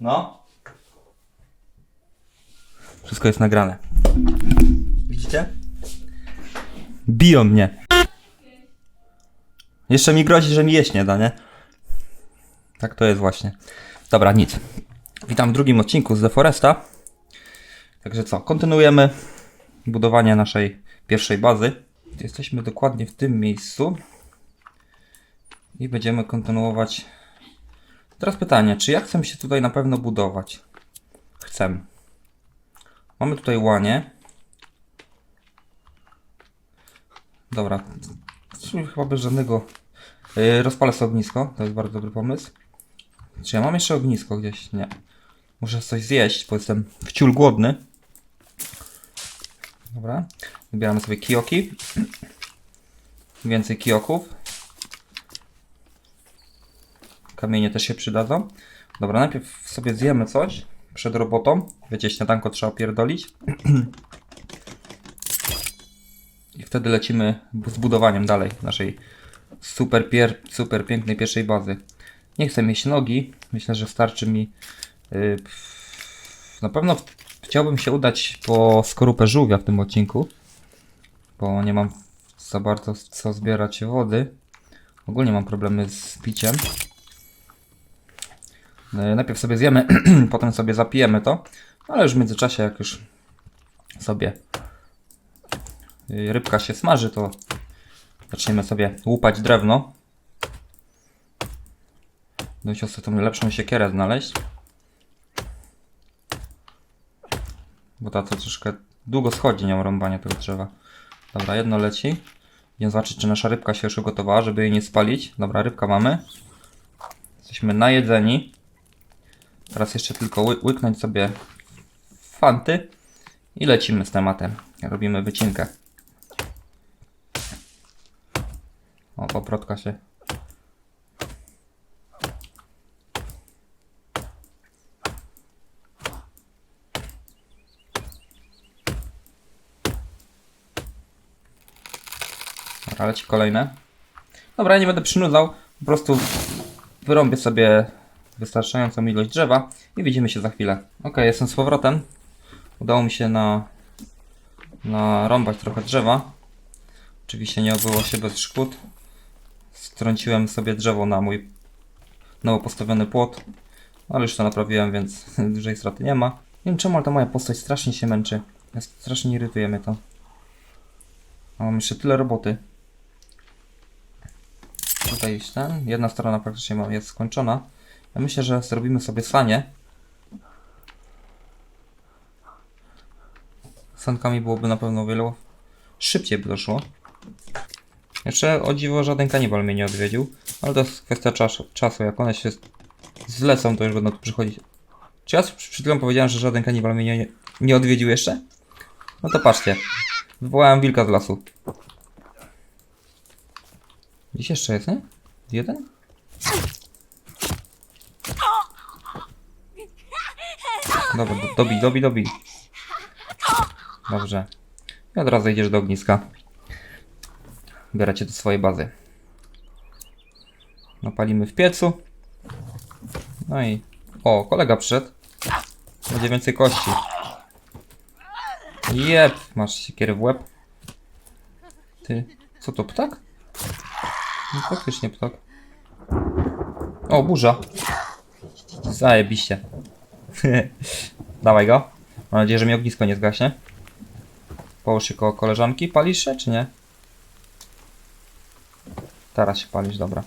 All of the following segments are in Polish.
No. Wszystko jest nagrane. Widzicie? Biją mnie. Jeszcze mi grozi, że mi jeść nie da, nie? Tak to jest właśnie. Dobra, nic. Witam w drugim odcinku z The Foresta. Także co, kontynuujemy budowanie naszej pierwszej bazy. Jesteśmy dokładnie w tym miejscu. I będziemy kontynuować. Teraz pytanie, czy ja chcę się tutaj na pewno budować? Chcę. Mamy tutaj łanie. Dobra. Chyba bez żadnego. Yy, rozpalę sobie ognisko. To jest bardzo dobry pomysł. Czy ja mam jeszcze ognisko gdzieś? Nie. Muszę coś zjeść, bo jestem wciul głodny. Dobra. Wybieramy sobie kijoki. Więcej kijoków. Kamienie też się przydadzą. Dobra, najpierw sobie zjemy coś przed robotą. Wiecie, śniadanko trzeba pierdolić. I wtedy lecimy z budowaniem dalej naszej super, pier, super pięknej pierwszej bazy. Nie chcę mieć nogi. Myślę, że starczy mi. Yy, na pewno chciałbym się udać po skorupę żółwia w tym odcinku. Bo nie mam za bardzo co zbierać wody. Ogólnie mam problemy z piciem. Yy, Najpierw sobie zjemy, potem sobie zapijemy to. Ale już w międzyczasie, jak już sobie yy, rybka się smaży, to zaczniemy sobie łupać drewno. Będę sobie tą lepszą siekierę znaleźć. Bo ta to troszkę długo schodzi nią rąbanie tego drzewa. Dobra, jedno leci. Idziemy zobaczyć, czy nasza rybka się już ugotowała, żeby jej nie spalić. Dobra, rybka mamy. Jesteśmy najedzeni. Teraz jeszcze tylko ły łyknąć sobie fanty i lecimy z tematem. Robimy wycinkę. O, poprotka się. Dobra, kolejne. Dobra, nie będę przynudzał. Po prostu wyrąbię sobie wystarczającą ilość drzewa i widzimy się za chwilę. Ok, jestem z powrotem. Udało mi się na narąbać trochę drzewa. Oczywiście nie obyło się bez szkód. Strąciłem sobie drzewo na mój nowo postawiony płot. Ale już to naprawiłem, więc dużej straty nie ma. Nie wiem czemu, ale ta moja postać strasznie się męczy. Jest, strasznie irytuje mnie to. A mam jeszcze tyle roboty. Tutaj ten. Jedna strona praktycznie jest skończona. Ja myślę, że zrobimy sobie sanie. Sankami byłoby na pewno wiele szybciej by to szło. Jeszcze o dziwo żaden kanibal mnie nie odwiedził, ale to jest kwestia czasu. czasu. Jak one się zlecą, to już będą tu przychodzić. Czy ja przed chwilą powiedziałem, że żaden kanibal mnie nie, nie odwiedził jeszcze? No to patrzcie. Wywołałem wilka z lasu. Gdzieś jeszcze jest, nie? Jeden? Dobra, do- dobij, dobij, dobij. Dobrze. I od razu idziesz do ogniska. Bieracie do swojej bazy. Napalimy w piecu. No i... O, kolega przyszedł. Będzie więcej kości. Jep, masz siekierę w łeb. Ty, co to, ptak? No, faktycznie ptak. O, burza. Zajebiście. Dawaj go. Mam nadzieję, że mi ognisko nie zgaśnie. Połóż się koło koleżanki. Palisz się, czy nie? Teraz się palisz, dobra.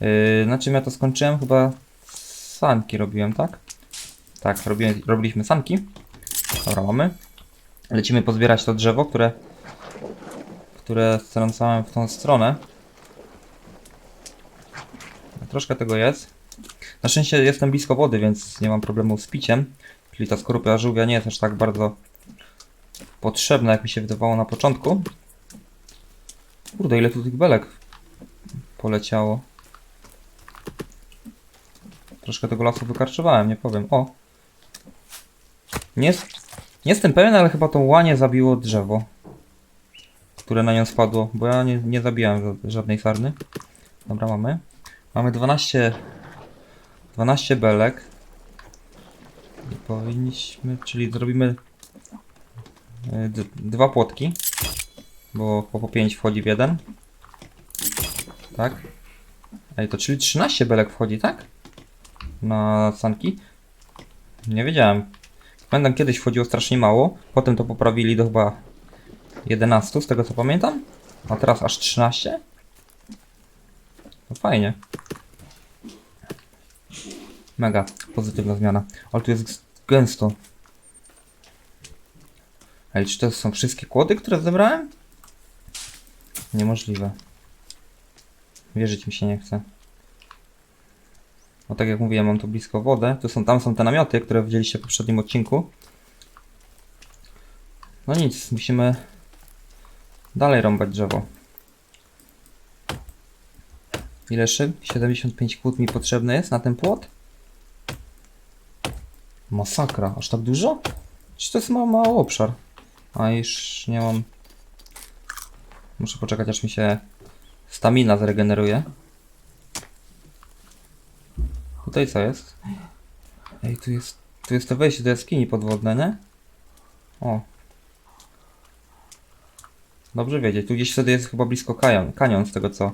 Yy, na czym ja to skończyłem? Chyba sanki robiłem, tak? Tak, robiłem, robiliśmy sanki. Dobra, mamy. Lecimy pozbierać to drzewo, które które strącałem w tą stronę. Troszkę tego jest. Na szczęście jestem blisko wody, więc nie mam problemu z piciem. Czyli ta skorupa żółwia nie jest aż tak bardzo potrzebna, jak mi się wydawało na początku. Kurde, ile tu tych belek poleciało. Troszkę tego lasu wykarczowałem, nie powiem. O! Nie, jest, nie jestem pewien, ale chyba to łanie zabiło drzewo, które na nią spadło, bo ja nie, nie zabijałem ża- żadnej sarny. Dobra, mamy. Mamy 12, 12 belek. Powinniśmy, czyli zrobimy d- dwa płotki, bo po, po 5 wchodzi w jeden. Tak? Ej, to czyli 13 belek wchodzi, tak? Na sanki? Nie wiedziałem. Pamiętam kiedyś wchodziło strasznie mało, potem to poprawili do chyba 11, z tego co pamiętam. A teraz aż 13? No fajnie. Mega pozytywna zmiana. Ale tu jest gęsto. Ej, czy to są wszystkie kłody, które zebrałem? Niemożliwe. Wierzyć mi się nie chce. No tak jak mówiłem, mam tu blisko wodę. Tu są, tam są te namioty, które widzieliście w poprzednim odcinku. No nic, musimy dalej rąbać drzewo. Ile szyb? 75 kłód mi potrzebne jest na ten płot? Masakra, aż tak dużo? Czy to jest ma mały obszar? A już nie mam... Muszę poczekać aż mi się stamina zregeneruje. Tutaj co jest? Ej, tu jest, tu jest to wejście do jaskini podwodne, nie? O. Dobrze wiedzieć. Tu gdzieś wtedy jest chyba blisko kanion, kanion z tego co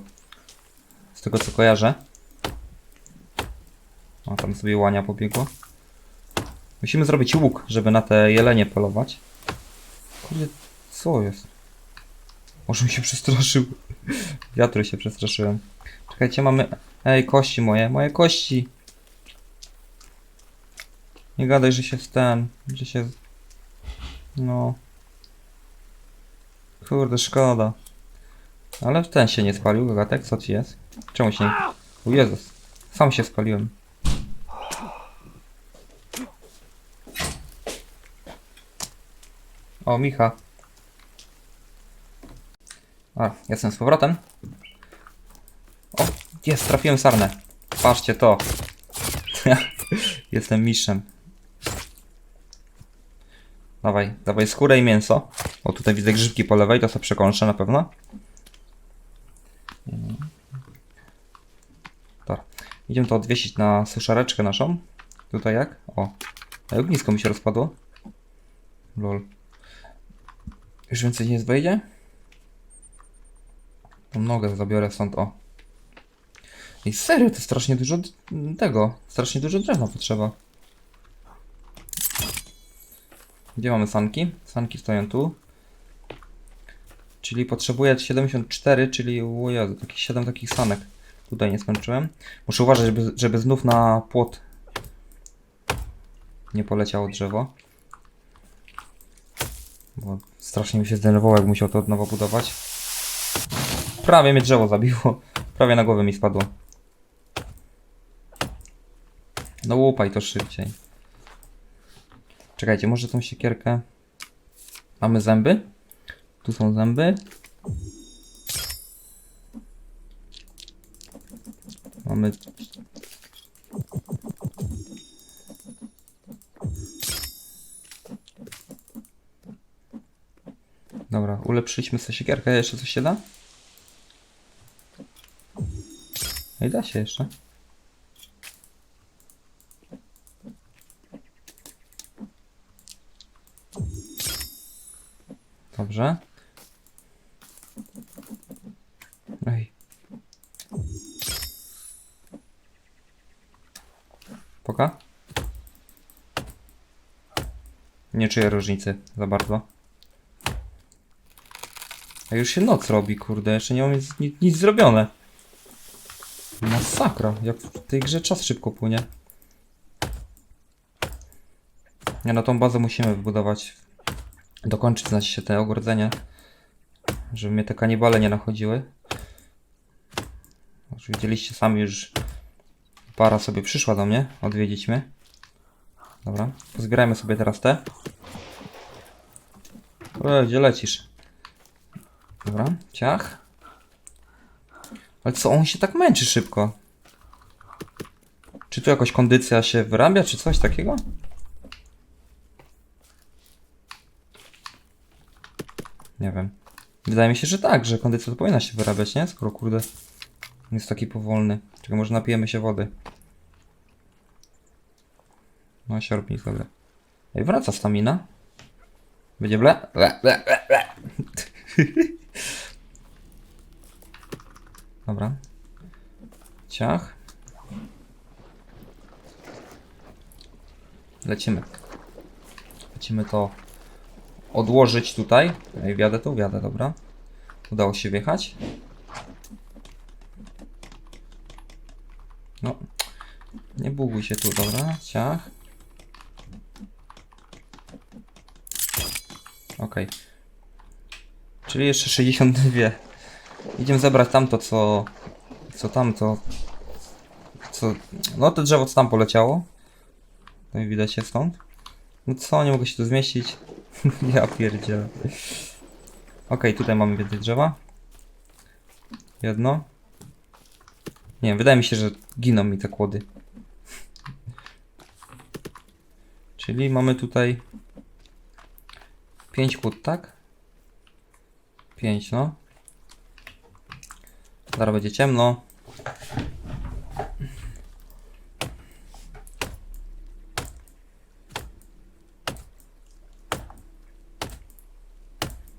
z tego co kojarzę. O, tam sobie łania pobiegło. Musimy zrobić łuk, żeby na te jelenie polować. Kurde, co jest? Może mi się przestraszył. Wiatru się przestraszyłem. Czekajcie, mamy... Ej, kości moje, moje kości! Nie gadaj, że się z ten, że się... No... Kurde, szkoda. Ale ten się nie spalił, Gagatek, co ci jest? Czemu się nie... O Jezus, sam się spaliłem. O, Micha. A, jestem z powrotem. O, jest, trafiłem sarnę. Patrzcie to. jestem mistrzem. Dawaj, dawaj skórę i mięso. O, tutaj widzę grzybki po lewej, to sobie przekąszę na pewno. Dobra. Idziemy to odwiesić na suszareczkę naszą. Tutaj jak? O. Ognisko mi się rozpadło. Lol. Już więcej nie wejdzie? Tą nogę zabiorę stąd, o. I serio, to strasznie dużo tego. Strasznie dużo drewna potrzeba. Gdzie mamy sanki? Sanki stoją tu. Czyli potrzebuję 74, czyli o takich 7 takich sanek. Tutaj nie skończyłem. Muszę uważać, żeby, żeby znów na płot nie poleciało drzewo. Bo strasznie mi się zdenerwował, jak musiał to od nowa budować. Prawie mnie drzewo zabiło. Prawie na głowę mi spadło. No łupaj to szybciej. Czekajcie, może tą siekierkę... Mamy zęby? Tu są zęby. Mamy... Dobra, ulepszyliśmy sobie siekierkę. Jeszcze coś się da? Ej, da się jeszcze. Dobrze. Ej. Poka? Nie czuję różnicy za bardzo. A już się noc robi, kurde. Jeszcze nie mam nic, nic, nic zrobione. Masakra. Jak w tej grze czas szybko płynie. Nie, no tą bazę musimy wybudować. Dokończyć znaczy się te ogrodzenie. Żeby mnie te kanibale nie nachodziły. Już widzieliście sami już para sobie przyszła do mnie odwiedzić mnie. Dobra, pozbierajmy sobie teraz te. O, gdzie lecisz? Dobra, ciach. Ale co, on się tak męczy szybko? Czy tu jakoś kondycja się wyrabia, czy coś takiego? Nie wiem. Wydaje mi się, że tak, że kondycja to powinna się wyrabiać, nie? Skoro kurde jest taki powolny. Czego może napijemy się wody. No siorbnik sobie. Ej, wraca stamina. Będzie ble? Ble, ble, ble, ble. Dobra. Ciach. Lecimy. Lecimy to odłożyć tutaj. Ej, wjadę tu, wjadę, dobra. Udało się wjechać. No. Nie buguj się tu, dobra. Ciach. Okej. Czyli jeszcze 62. Idziemy zebrać tamto, co... Co tamto... Co... No to drzewo, co tam poleciało. No i widać je stąd. No co, nie mogę się tu zmieścić. ja pierdzielę. Okej, tutaj mamy więcej drzewa. Jedno. Nie wydaje mi się, że giną mi te kłody. Czyli mamy tutaj 5 kłód, tak? 5, no. Zaraz będzie ciemno.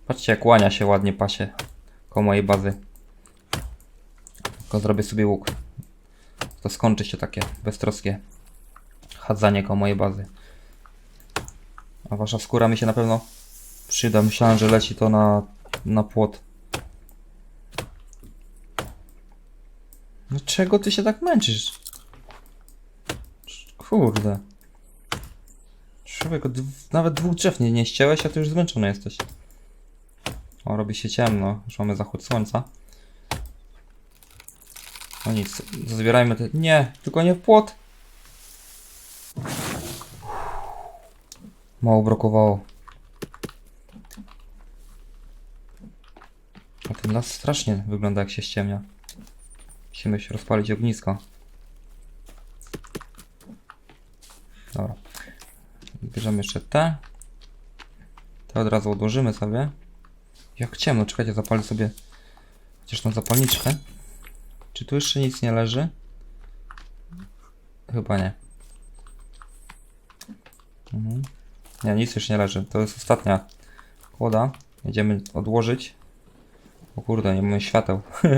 Patrzcie jak łania się ładnie pasie koło mojej bazy. Tylko zrobię sobie łuk. To skończy się takie beztroskie chadzanie koło mojej bazy. A wasza skóra mi się na pewno przyda. Myślałem, że leci to na, na płot. No czego ty się tak męczysz? Kurde. Człowieku, nawet dwóch drzew nie, nie ścięłeś, a ty już zmęczony jesteś. O, robi się ciemno. Już mamy zachód słońca. No nic, zbierajmy te... Nie, tylko nie w płot. Mało brakowało. A ten las strasznie wygląda jak się ściemnia. Musimy się rozpalić ognisko. Dobra. Bierzemy jeszcze te. Te od razu odłożymy sobie. Jak ciemno, czekajcie, zapalę sobie chociaż tą zapalniczkę. Czy tu jeszcze nic nie leży? Chyba nie. Mhm. Nie, nic już nie leży. To jest ostatnia kłoda. Jedziemy odłożyć. O kurde, nie mamy świateł.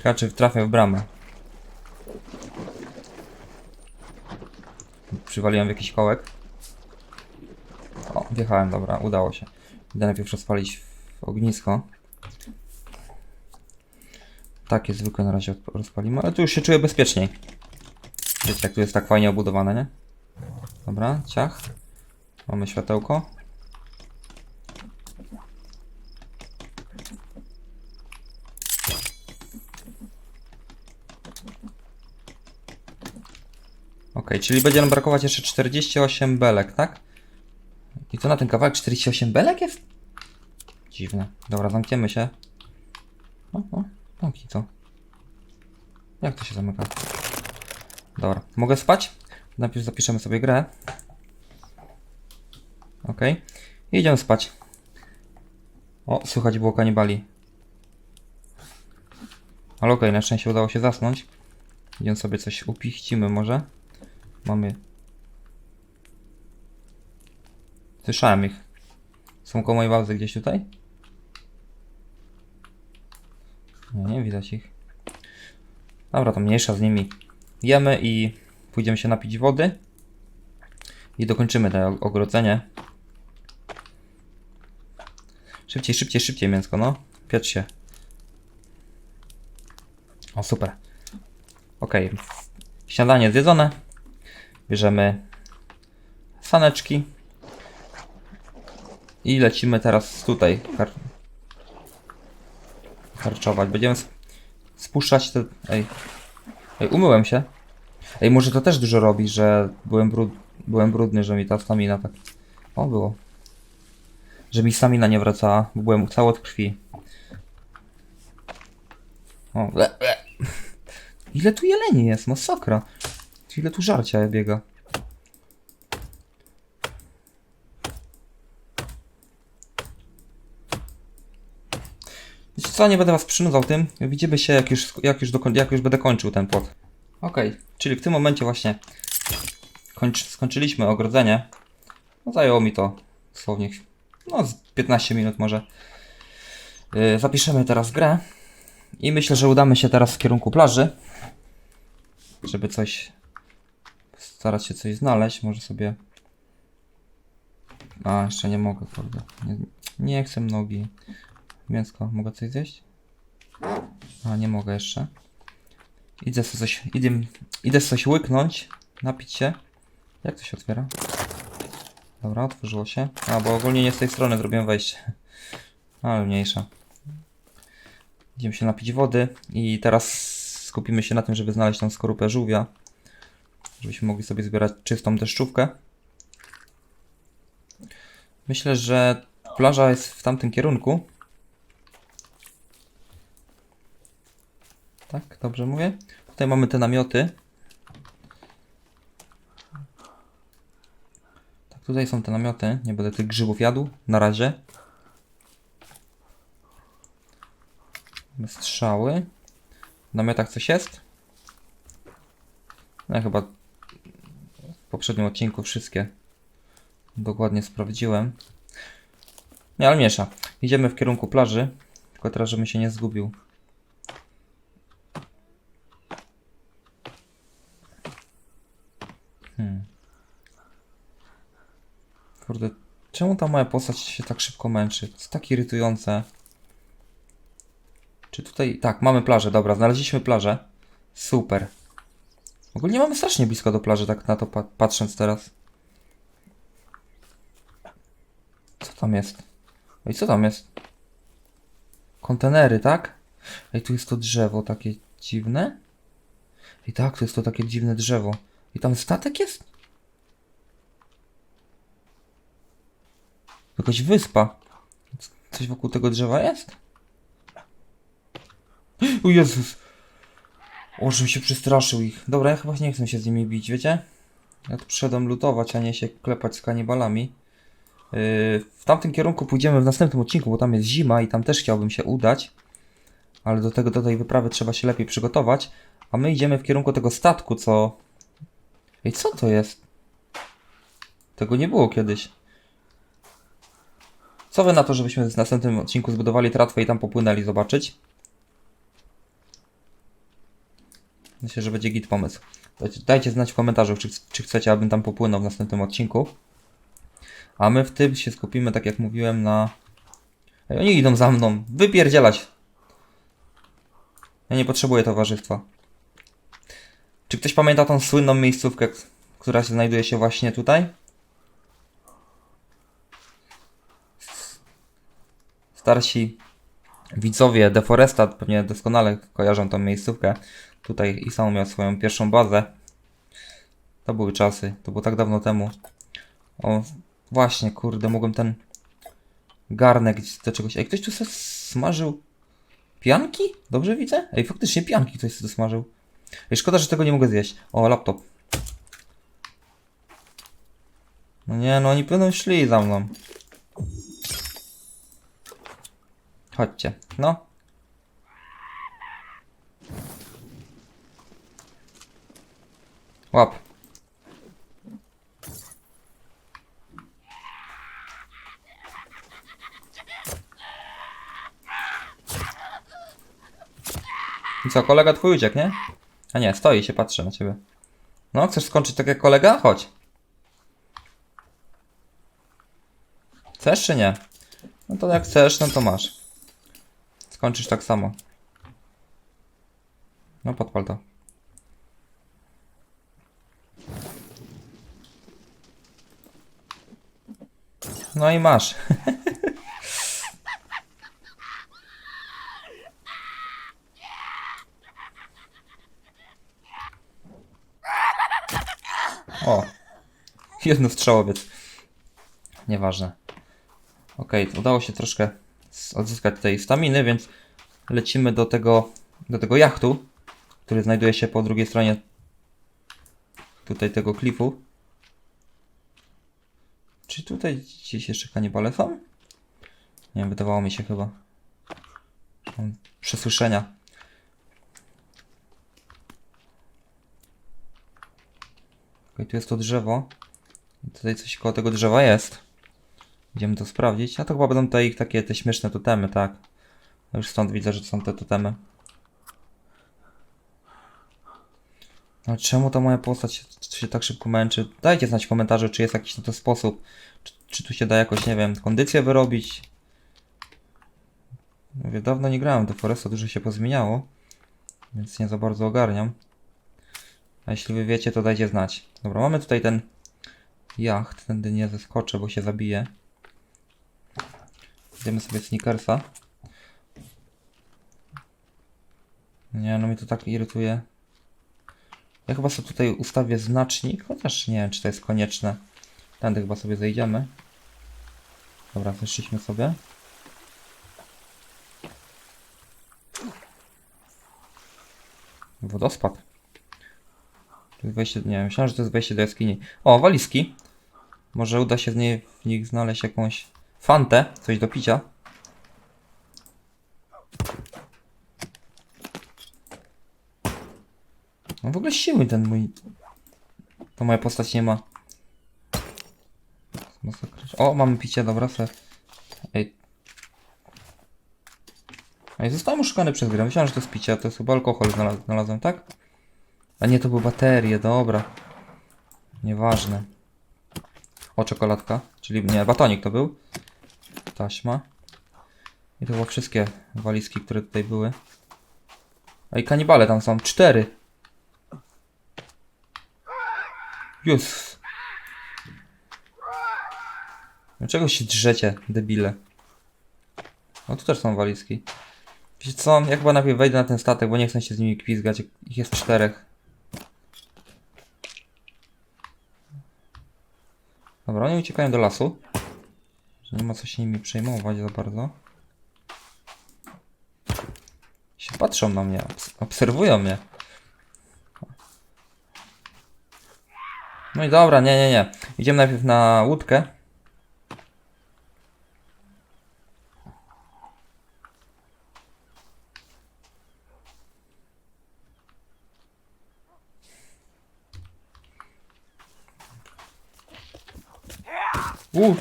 Czekaj, czy trafię w bramę. Przywaliłem w jakiś kołek. O, wjechałem, dobra, udało się. Idę najpierw rozpalić ognisko. Takie zwykłe na razie rozpalimy, ale tu już się czuję bezpieczniej. Wiecie, jak tu jest tak fajnie obudowane, nie? Dobra, ciach. Mamy światełko. Ok, czyli będzie nam brakować jeszcze 48 belek, tak? I to na ten kawałek 48 belek jest? Dziwne. Dobra, zamkniemy się. O, o, zamknij to. Jak to się zamyka? Dobra, mogę spać? Najpierw zapiszemy sobie grę. Ok. I idziemy spać. O, słychać było kanibali. Ale okej, na szczęście udało się zasnąć. Idziemy sobie coś upichcimy może. Mamy... Słyszałem ich. Są koło mojej bazy gdzieś tutaj? Nie, nie widać ich. Dobra, to mniejsza z nimi. Jemy i pójdziemy się napić wody. I dokończymy to ogrodzenie. Szybciej, szybciej, szybciej mięsko, no. Piecz się. O, super. Ok. Śniadanie zjedzone. Bierzemy saneczki. I lecimy teraz tutaj. Kar karczować. Będziemy sp- spuszczać te... Ej. Ej, umyłem się. Ej, może to też dużo robi, że byłem, brud... byłem brudny, że mi ta stamina tak... O, było. Że mi stamina nie wracała, bo byłem cały od krwi. O, le, le. Ile tu jeleni jest? Masakra. Ile tu żarcia biega. Wiecie co, nie będę was przynudzał tym. Widzimy się jak już, jak już, jak już będę kończył ten płot. Okej, czyli w tym momencie właśnie kończy, skończyliśmy ogrodzenie. No, zajęło mi to dosłownie no, z 15 minut może. Yy, zapiszemy teraz grę. I myślę, że udamy się teraz w kierunku plaży. Żeby coś. Starać się coś znaleźć. Może sobie. A, jeszcze nie mogę, kurde. Nie, nie chcę nogi. Mięsko, mogę coś zjeść? A, nie mogę jeszcze. Idę sobie coś. Idę, idę coś łyknąć. Napić się. Jak to się otwiera? Dobra, otworzyło się. A, bo ogólnie nie z tej strony zrobiłem wejście. Ale mniejsza. Idziemy się napić wody i teraz skupimy się na tym, żeby znaleźć tą skorupę żółwia. Żebyśmy mogli sobie zbierać czystą deszczówkę. Myślę, że plaża jest w tamtym kierunku. Tak, dobrze mówię? Tutaj mamy te namioty. Tak, tutaj są te namioty. Nie będę tych grzybów jadł na razie. Strzały. W namiotach coś jest? No chyba poprzednim odcinku wszystkie dokładnie sprawdziłem. Nie, ale miesza. Idziemy w kierunku plaży. Tylko teraz, żebym się nie zgubił. Hmm. Kurde, czemu ta moja postać się tak szybko męczy? To jest tak irytujące. Czy tutaj... Tak, mamy plażę, dobra, znaleźliśmy plażę. Super. Ogólnie mamy strasznie blisko do plaży, tak na to pa patrząc teraz. Co tam jest? Ej, co tam jest? Kontenery, tak? Ej, tu jest to drzewo takie dziwne. I tak, to jest to takie dziwne drzewo. I tam statek jest? Jakaś wyspa. Coś wokół tego drzewa jest? O Jezus! O, żebym się przestraszył ich. Dobra, ja chyba nie chcę się z nimi bić, wiecie? Ja tu przyszedłem lutować, a nie się klepać z kanibalami. Yy, w tamtym kierunku pójdziemy w następnym odcinku, bo tam jest zima i tam też chciałbym się udać. Ale do tego, do tej wyprawy trzeba się lepiej przygotować. A my idziemy w kierunku tego statku, co... Ej, co to jest? Tego nie było kiedyś. Co wy na to, żebyśmy w następnym odcinku zbudowali tratwę i tam popłynęli zobaczyć? Myślę, że będzie git pomysł. Dajcie, znać w komentarzu, czy, czy chcecie, abym tam popłynął w następnym odcinku. A my w tym się skupimy, tak jak mówiłem, na... Ej, oni idą za mną. Wypierdzielać. Ja nie potrzebuję towarzystwa. Czy ktoś pamięta tą słynną miejscówkę, która się znajduje się właśnie tutaj? Starsi widzowie Deforestat pewnie doskonale kojarzą tą miejscówkę. Tutaj Isao miał swoją pierwszą bazę. To były czasy, to było tak dawno temu. O, właśnie, kurde, mogłem ten garnek do czegoś... Ej, ktoś tu sobie smażył pianki? Dobrze widzę? Ej, faktycznie pianki ktoś sobie smażył. Ej, szkoda, że tego nie mogę zjeść. O, laptop. No nie, no oni pewno szli za mną. Chodźcie, no. Łap. I co, kolega twój uciekł, nie? A nie, stoi się patrzy na ciebie. No, chcesz skończyć tak jak kolega? Chodź. Chcesz czy nie? No to jak chcesz, no to masz. Skończysz tak samo. No podpal to. No i masz. O. Jedno strzałowiec. Nieważne. Okej, udało się troszkę odzyskać tej staminy, więc lecimy do tego, do tego jachtu, który znajduje się po drugiej stronie tutaj tego klifu. Czy tutaj gdzieś jeszcze kanibale są? Nie wydawało mi się chyba. Mam przesłyszenia. Okej, tu jest to drzewo. Tutaj coś koło tego drzewa jest. Idziemy to sprawdzić. A to chyba będą te ich takie te śmieszne totemy, tak. No Już stąd widzę, że to są te totemy. No czemu ta moja postać się, się tak szybko męczy? Dajcie znać w komentarzu, czy jest jakiś na to sposób. Czy, czy tu się da jakoś, nie wiem, kondycję wyrobić. Mówię, dawno nie grałem do Foresta, dużo się pozmieniało. Więc nie za bardzo ogarniam. A jeśli wy wiecie, to dajcie znać. Dobra, mamy tutaj ten jacht. Tędy nie zeskoczę, bo się zabije. Idziemy sobie sneakersa. Nie, no mnie to tak irytuje. Ja chyba sobie tutaj ustawię znacznik, chociaż nie wiem, czy to jest konieczne. Tędy chyba sobie zejdziemy. Dobra, zeszliśmy sobie. Wodospad. To jest wejście, nie myślałem, że to jest wejście do jaskini. O, walizki. Może uda się z niej, w nich znaleźć jakąś fantę, coś do picia. No w ogóle siły ten mój... To moja postać nie ma. O, mamy picie, dobra, se. Ej. Ej, zostałem oszukany przez grę. Myślałem, że to jest picie, a to jest chyba alkohol znalaz- znalazłem, tak? A nie, to były baterie, dobra. Nieważne. O, czekoladka. Czyli, nie, batonik to był. Taśma. I to były wszystkie walizki, które tutaj były. A i kanibale tam są. Cztery. Jezus. Dlaczego się drzecie, debile? No tu też są walizki. Wiecie co, ja chyba najpierw wejdę na ten statek, bo nie chcę się z nimi kwizgać. Ich jest czterech. Dobra, oni uciekają do lasu. Że nie ma co się nimi przejmować za bardzo. Się patrzą na mnie, obs- obserwują mnie. No i dobra, nie, nie, nie. Idziemy najpierw na łódkę. U.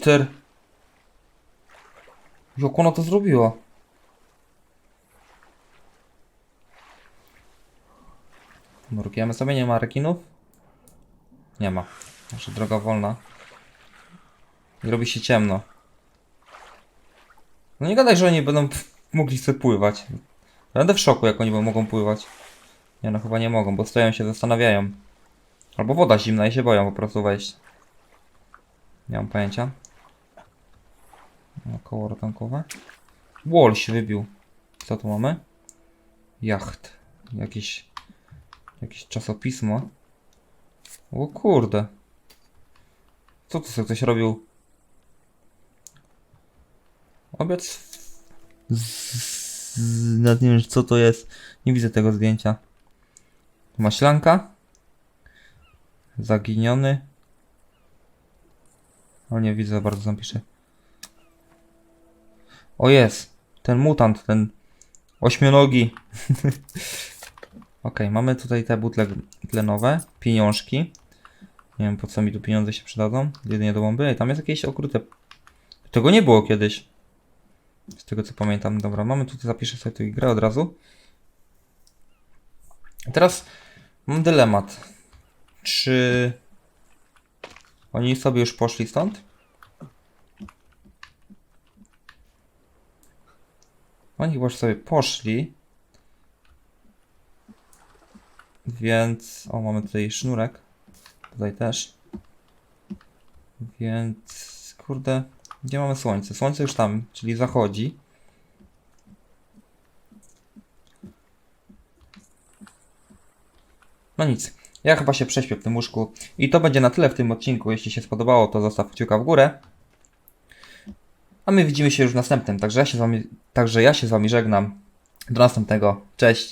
Cheater! Jak ona to zrobiła? Mrugniemy sobie, nie ma rekinów? Nie ma. Znaczy droga wolna. I robi się ciemno. No nie gadaj, że oni będą mogli sobie pływać. Będę w szoku, jak oni mogą pływać. Nie no, chyba nie mogą, bo stoją się, zastanawiają. Albo woda zimna i się boją po prostu wejść. Nie mam pojęcia. Koło ratunkowe. Wall się wybił. Co tu mamy? Jacht. Jakiś... Jakieś czasopismo. O kurde. Co tu sobie ktoś robił? Obiad z... Nawet nie wiem co to jest. Nie widzę tego zdjęcia. Maślanka. Zaginiony. O nie widzę bardzo, tam. O jest! Ten mutant, ten ośmionogi. Okej, mamy tutaj te butle tlenowe, pieniążki. Nie wiem po co mi tu pieniądze się przydadzą. Jedynie do bomby. Ej, tam jest jakieś okrute. Tego nie było kiedyś. Z tego co pamiętam. Dobra, mamy tutaj, zapiszę sobie tu grę od razu. Teraz mam dylemat. Czy oni sobie już poszli stąd? Oni chyba sobie poszli. Więc. O, mamy tutaj sznurek. Tutaj też. Więc. Kurde. Gdzie mamy słońce? Słońce już tam, czyli zachodzi. No nic. Ja chyba się prześpię w tym łóżku. I to będzie na tyle w tym odcinku. Jeśli się spodobało, to zostaw kciuka w górę. A my widzimy się już w następnym. Także ja się z wami, także ja się z wami żegnam. Do następnego. Cześć.